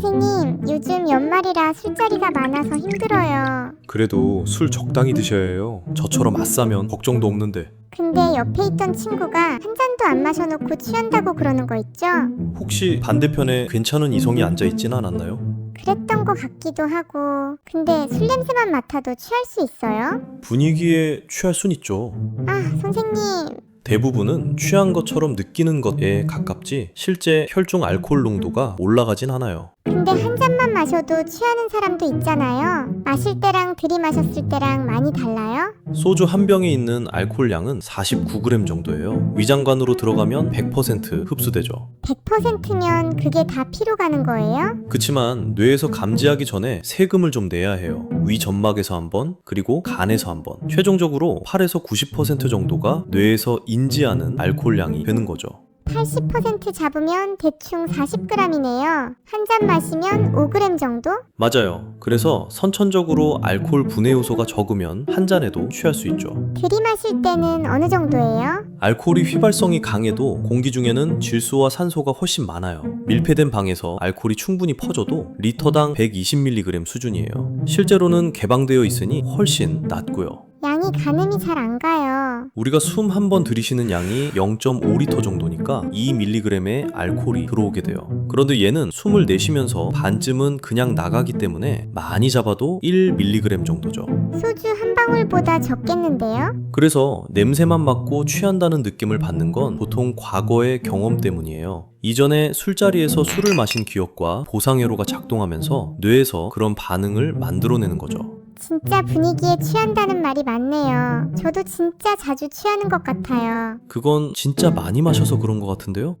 선생님, 요즘 연말이라 술자리가 많아서 힘들어요. 그래도 술 적당히 드셔야 해요. 저처럼 아싸면 걱정도 없는데. 근데 옆에 있던 친구가 한 잔도 안 마셔놓고 취한다고 그러는 거 있죠? 혹시 반대편에 괜찮은 이성이 앉아 있진 않았나요? 그랬던 것 같기도 하고. 근데 술 냄새만 맡아도 취할 수 있어요? 분위기에 취할 순 있죠. 아, 선생님. 대부분은 취한 것처럼 느끼는 것에 가깝지 실제 혈중 알코올 농도가 올라가진 않아요. 근데 한 마셔도 취하는 사람도 있잖아요. 마실 때랑 들이마셨을 때랑 많이 달라요? 소주 한 병에 있는 알코올 양은 49g 정도예요. 위장관으로 들어가면 100% 흡수되죠. 100%면 그게 다 피로 가는 거예요? 그치만 뇌에서 감지하기 전에 세금을 좀 내야 해요. 위 점막에서 한 번, 그리고 간에서 한 번. 최종적으로 8에서 90% 정도가 뇌에서 인지하는 알코올 양이 되는 거죠. 80% 잡으면 대충 40g이네요. 한 잔 마시면 5g 정도? 맞아요. 그래서 선천적으로 알코올 분해 요소가 적으면 한 잔에도 취할 수 있죠. 들이마실 때는 어느 정도예요? 알코올이 휘발성이 강해도 공기 중에는 질소와 산소가 훨씬 많아요. 밀폐된 방에서 알코올이 충분히 퍼져도 리터당 120mg 수준이에요. 실제로는 개방되어 있으니 훨씬 낮고요. 양이 가늠이 잘 안 가요. 우리가 숨 한 번 들이쉬는 양이 0.5리터 정도니까 2mg의 알코올이 들어오게 돼요. 그런데 얘는 숨을 내쉬면서 반쯤은 그냥 나가기 때문에 많이 잡아도 1mg 정도죠. 소주 한 방울보다 적겠는데요? 그래서 냄새만 맡고 취한다는 느낌을 받는 건 보통 과거의 경험 때문이에요. 이전에 술자리에서 술을 마신 기억과 보상회로가 작동하면서 뇌에서 그런 반응을 만들어내는 거죠. 진짜 분위기에 취한다는 말이 맞네요. 저도 진짜 자주 취하는 것 같아요. 그건 진짜 많이 마셔서 그런 것 같은데요?